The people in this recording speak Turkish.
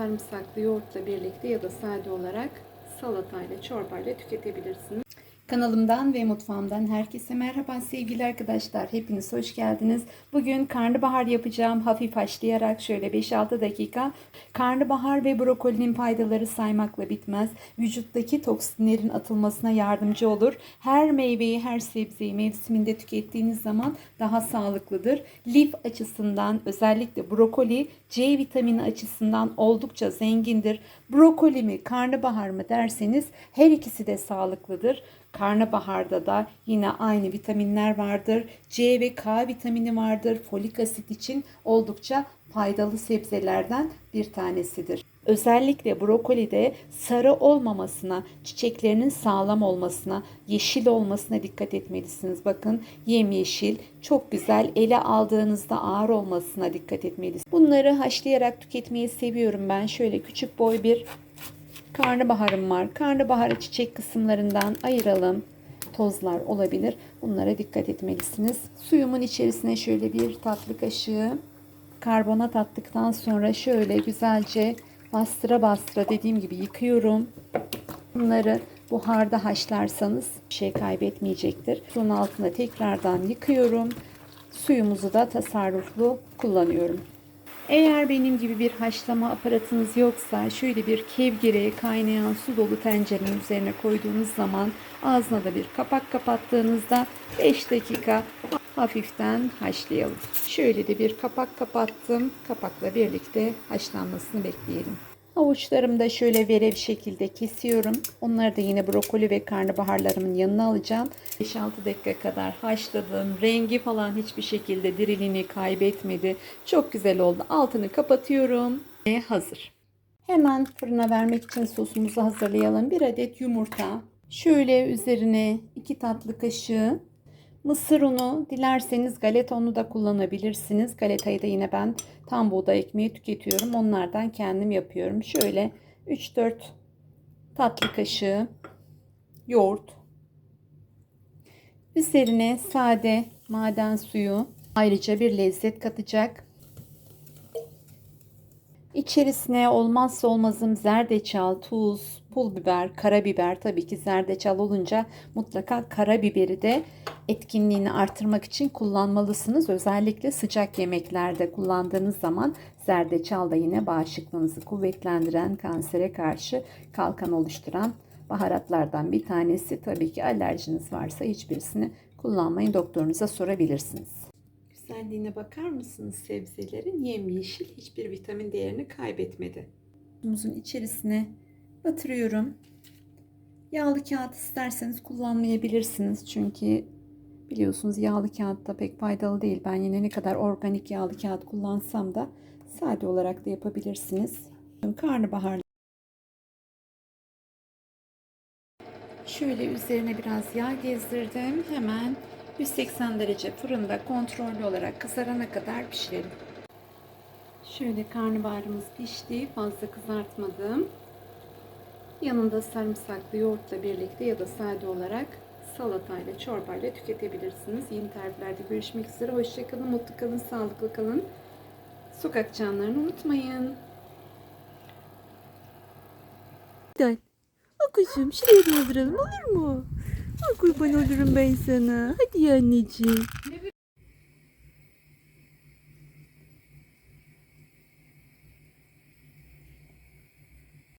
sarımsaklı yoğurtla birlikte ya da sade olarak salatayla, çorbayla tüketebilirsiniz. Kanalımdan ve mutfağımdan herkese merhaba sevgili arkadaşlar. Hepiniz hoş geldiniz. Bugün karnabahar yapacağım. Hafif haşlayarak şöyle 5-6 dakika. Karnabahar ve brokolinin faydaları saymakla bitmez. Vücuttaki toksinlerin atılmasına yardımcı olur. Her meyveyi, her sebzeyi mevsiminde tükettiğiniz zaman daha sağlıklıdır. Lif açısından özellikle brokoli C vitamini açısından oldukça zengindir. Brokoli mi, karnabahar mı derseniz her ikisi de sağlıklıdır. Karnabaharda da yine aynı vitaminler vardır. C ve K vitamini vardır. Folik asit için oldukça faydalı sebzelerden bir tanesidir. Özellikle brokolide sarı olmamasına, çiçeklerinin sağlam olmasına, yeşil olmasına dikkat etmelisiniz. Bakın yemyeşil, çok güzel ele aldığınızda ağır olmasına dikkat etmelisiniz. Bunları haşlayarak tüketmeyi seviyorum ben. Şöyle küçük boy bir Karnabaharım var. Karnabaharı çiçek kısımlarından ayıralım. Tozlar olabilir. Bunlara dikkat etmelisiniz. Suyumun içerisine şöyle bir tatlı kaşığı karbonat attıktan sonra şöyle güzelce bastıra bastıra dediğim gibi yıkıyorum. Bunları buharda haşlarsanız bir şey kaybetmeyecektir. Suyun altına tekrardan yıkıyorum. Suyumuzu da tasarruflu kullanıyorum. Eğer benim gibi bir haşlama aparatınız yoksa şöyle bir kevgire kaynayan su dolu tencerenin üzerine koyduğunuz zaman ağzına da bir kapak kapattığınızda 5 dakika hafiften haşlayalım. Şöyle de bir kapak kapattım. Kapakla birlikte haşlanmasını bekleyelim. Havuçlarımı da şöyle verev şekilde kesiyorum. Onları da yine brokoli ve karnabaharlarımın yanına alacağım. 5-6 dakika kadar haşladım. Rengi falan hiçbir şekilde diriliğini kaybetmedi. Çok güzel oldu. Altını kapatıyorum ve hazır. Hemen fırına vermek için sosumuzu hazırlayalım. Bir adet yumurta. Şöyle üzerine 2 tatlı kaşığı Mısır unu dilerseniz galeta unu da kullanabilirsiniz. Galetayı da yine ben tam buğday ekmeği tüketiyorum. Onlardan kendim yapıyorum. Şöyle 3-4 tatlı kaşığı yoğurt. Üzerine sade maden suyu ayrıca bir lezzet katacak. İçerisine olmazsa olmazım zerdeçal, tuz, pul biber, karabiber tabii ki zerdeçal olunca mutlaka karabiberi de etkinliğini artırmak için kullanmalısınız. Özellikle sıcak yemeklerde kullandığınız zaman zerdeçal da yine bağışıklığınızı kuvvetlendiren, kansere karşı kalkan oluşturan baharatlardan bir tanesi. Tabii ki alerjiniz varsa hiçbirisini kullanmayın. Doktorunuza sorabilirsiniz. Güzelliğine bakar mısınız sebzelerin? Yemyeşil hiçbir vitamin değerini kaybetmedi. Muzun içerisine batırıyorum. Yağlı kağıt isterseniz kullanmayabilirsiniz. Çünkü biliyorsunuz yağlı kağıt da pek faydalı değil. Ben yine ne kadar organik yağlı kağıt kullansam da sade olarak da yapabilirsiniz. Karnabahar Şöyle üzerine biraz yağ gezdirdim. Hemen 180 derece fırında kontrollü olarak kızarana kadar pişirelim. Şöyle karnabaharımız pişti. Fazla kızartmadım. Yanında sarımsaklı yoğurtla birlikte ya da sade olarak salatayla, çorbayla tüketebilirsiniz. Yeni tariflerde görüşmek üzere. Hoşçakalın, mutlu kalın, sağlıklı kalın. Sokak canlarını unutmayın. Gel. O kuzum şuraya dolduralım olur mu? Ay kurban olurum ben sana. Hadi anneciğim.